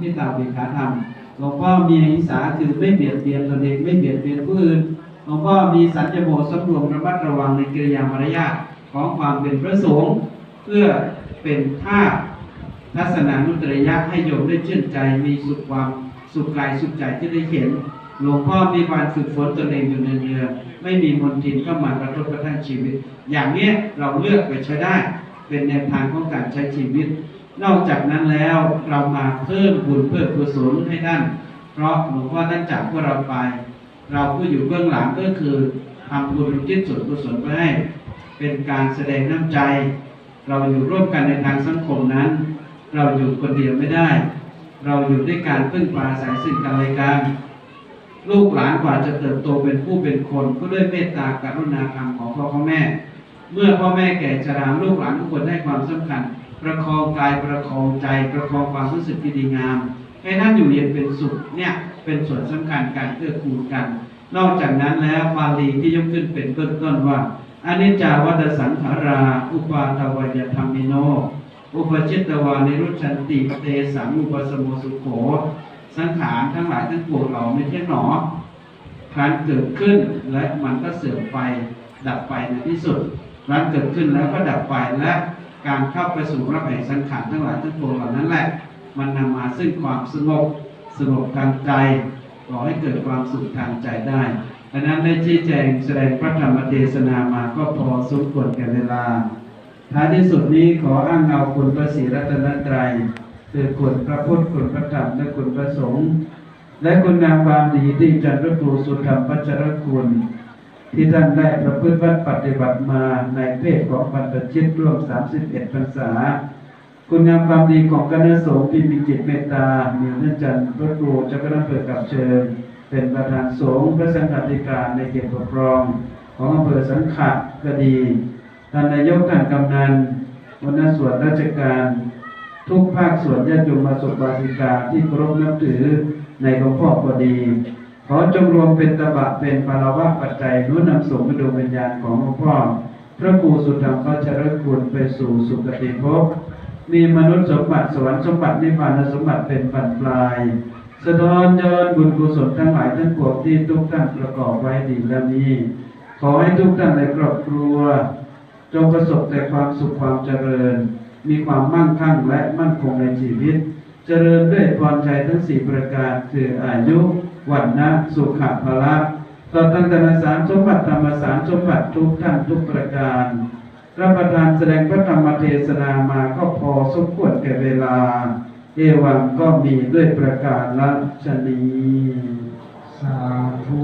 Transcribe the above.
ที่ตาเบียขาธรรมหลวงพ่อมีอิสาคือไม่เบียดเบียนตนเองไม่เบียดเบียนผู้อื่นหลวงพ่อมีสัญญโมสำรวมระมัดระวังในกิริยามารยาทของความเป็นพระสงฆ์เพื่อเป็นท่าทัศนานุตริยะให้โยมได้ชื่นใจมีสุขความสุขกายสุขใจที่ได้เห็นหลวงพ่อมีการฝึกฝนตนเองอยู่เนืองๆไม่มีมนทินเข้ามากระทบกระทั่งชีวิต อย่างเนี้ยเราเลือกไปใช้ได้ เป็นแนวทางของการใช้ชีวิต นอกจากนั้นแล้วเรามาเพิ่มบุญเพิ่มกุศลให้ท่าน เพราะหลวงพ่อท่านจากพวกเราไป เราผู้อยู่เบื้องหลังก็คือทำบุญอุทิศส่วนกุศลไปให้ เป็นการแสดงน้ำใจ เราอยู่ร่วมกันในทางสังคมนั้น เราอยู่คนเดียวไม่ได้ เราอยู่ด้วยการพึ่งพาอายซึ่งกันและกันลูกหลานกว่าจะเติบโตเป็นผู้เป็นคน ก็ด้วยเมตตากรุณาธรรมของพ่อของแม่ เมื่อพ่อแม่แก่ชราลูกหลานทุกคนให้ความสำคัญ ประคองกายประคองใจประคองความรู้สึกที่ดีงามให้ท่านอยู่เย็นเป็นสุขเนี่ยเป็นส่วนสำคัญการเกื้อกูลกัน นอกจากนั้นแล้วบาลีที่ยกขึ้นเป็นเบื้องต้นว่าอนิจจาวัฏสังขารา อุปาทวายธรรมิโน อุปจิตตวานิรุชันติเตสังอุปสมโมสุโข สังขารทั้งหลายทั้งปวงเราไม่ใช่หนอครั้นเกิดขึ้นและมันก็เสื่อมไปดับไปในที่สุดครั้นเกิดขึ้นแล้วก็ดับไปและ การเข้าไปสู่รับแห่งสังขารทั้งหลายทั้งปวงเหล่านั้นแหละ มันนำมาซึ่งความสงบสงบทางใจก่อให้เกิดความสุขทางใจได้ดังนั้นได้ชี้แจงแสดงพระธรรมเทศนามาก็พอสมควรแก่เวลา ท้ายที่สุดนี้ขออ้างเอาคุณพระศรีรัตนตรัยคือคุณพระพุทธคุณพระธรรมและคุณพระสงฆ์และคุณงามความดีที่จันทร์ครูสุธรรมพัชรคุณ ที่ท่านได้ประพฤติวัดปฏิบัติมาในเพศของบรรพชิตร่วม 31 พรรษา คุณงามความดีของคณะสงฆ์ที่มีจิตเมตตา มีเนื่องจันทร์พระครูจะกระนเปิดกับเชิญ เป็นประธานสงฆ์พระสังฆาธิการในเขตปกครอง ของอำเภอสังขะก็ดี ท่านนายกท่านกำนันหัวหน้าส่วนราชการ ทุกภาคส่วนญาติโยมมาสุบาสิกาที่เคารพนับถือในหลวงพ่อพอดี ขอจงรวมเป็นตบะเป็นภาระวะปัจจัยน้นนำส่งไปดวงวิญญาณของหลวงพ่อ พระครูสุธรรมพระชรคุณไปสู่สุคติภพมีมนุษย์สมบัติสวรรค์สมบัตินิพพานสมบัติเป็นปันปลาย สะท้อนเจริญบุญกุศลทั้งหลายทั้งปวงที่ทุกท่านประกอบไว้ดีแล้วนี้ขอให้ทุกท่านในครอบครัว จงประสบแต่ความสุขความเจริญ มีความมั่งคั่งและมั่นคงในชีวิต เจริญด้วยพรชัยทั้งสี่ประการคืออายุ วันนะสุขภาละต่อตั้งแต่สารสมบัติธรรมสารสมบัติทุกท่านทุกประการรับประทานแสดงพระธรรมเทศนามาก็พอสมควรแก่เวลา เอวังก็มีด้วยประการละชนีสาธุ